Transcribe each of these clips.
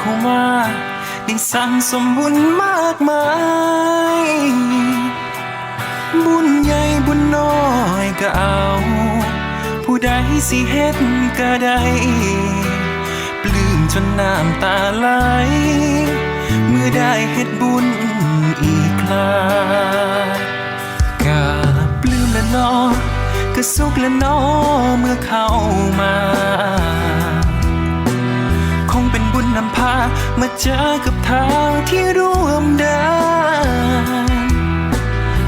ขอมาได้สั่งสมบุญมากมาย บุญใหญ่บุญน้อยก็เอา ผู้ใดสิเฮ็ดก็ได้ปลื้มจนน้ำตาไหล เมื่อได้เฮ็ดบุญอีกคราก็ปลื้มและนอก็สุขและนอเมื่อเข้ามา เจอกับทางที่ร่วมเดิน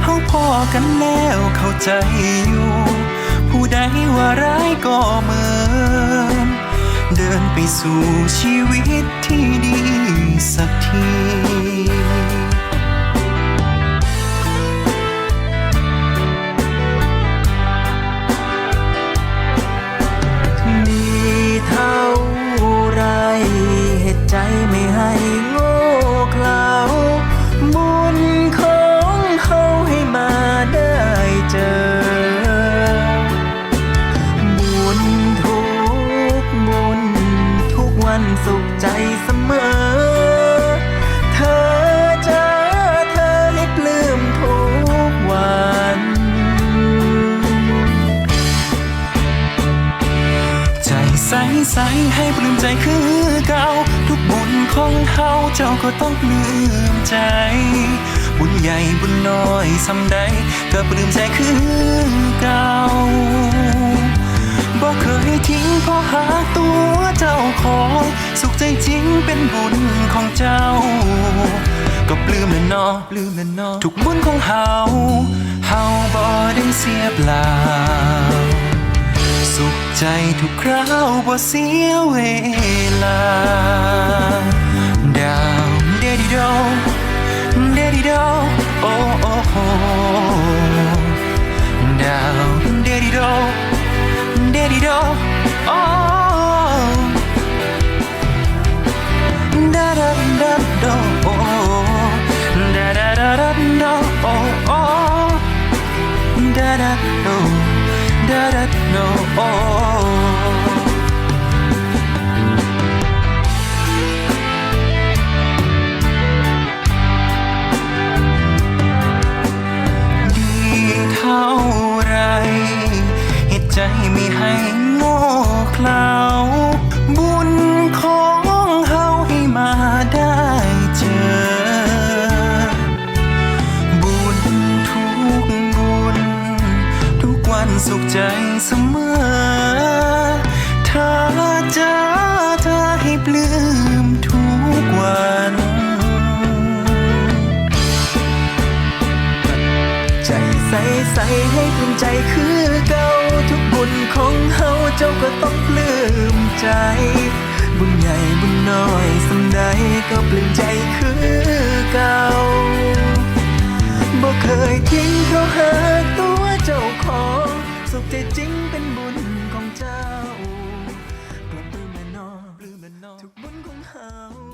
เฮาพอกันแล้วเข้าใจอยู่ ผู้ใดว่าร้ายก็เหมือนเดินไปสู่ชีวิตที่ดีสักที ใสใสให้ปลื้มใจคือเก่า ทุกบุญของเขาเจ้าก็ต้องปลื้มใจ บุญใหญ่บุญน้อยสำใดก็ปลื้มใจคือเก่าบอกเคยทิ้งเพราะหาตัวเจ้าของสุขใจจริงเป็นบุญของเจ้า ก็ปลื้มและนอปลื้มและนอทุกบุญของเฮาเฮาบ่ได้เสียเปล่า ใจทุกคราวบ่เสียเวลา ดาวเดดิโดเดดิโดโอ้โอ้โหดาวเดดิโดเดดิโดโอ้ดาดาดาโดโอ้ดาดาดาดาโดโอ้โอ้ da da no da da no oh. ให้โง่เขลาบุญของเฮาให้มาได้เจอ บุญทุกบุญ ทุกวันสุขใจเสมอเธอจะเธอให้ปลื้มทุกวันใจใสใสให้ปลื้มใจคือเก่า เจ้าก็ต้องปลื้มใจ บุญใหญ่บุญน้อยสำใดก็เปลี่ยนใจคือเก่าบ่เคยทิ้งเขาหาตัวเจ้าของสุขใจจริงเป็นบุญของเจ้าปลื้มแม่นอทุกบุญของเฮา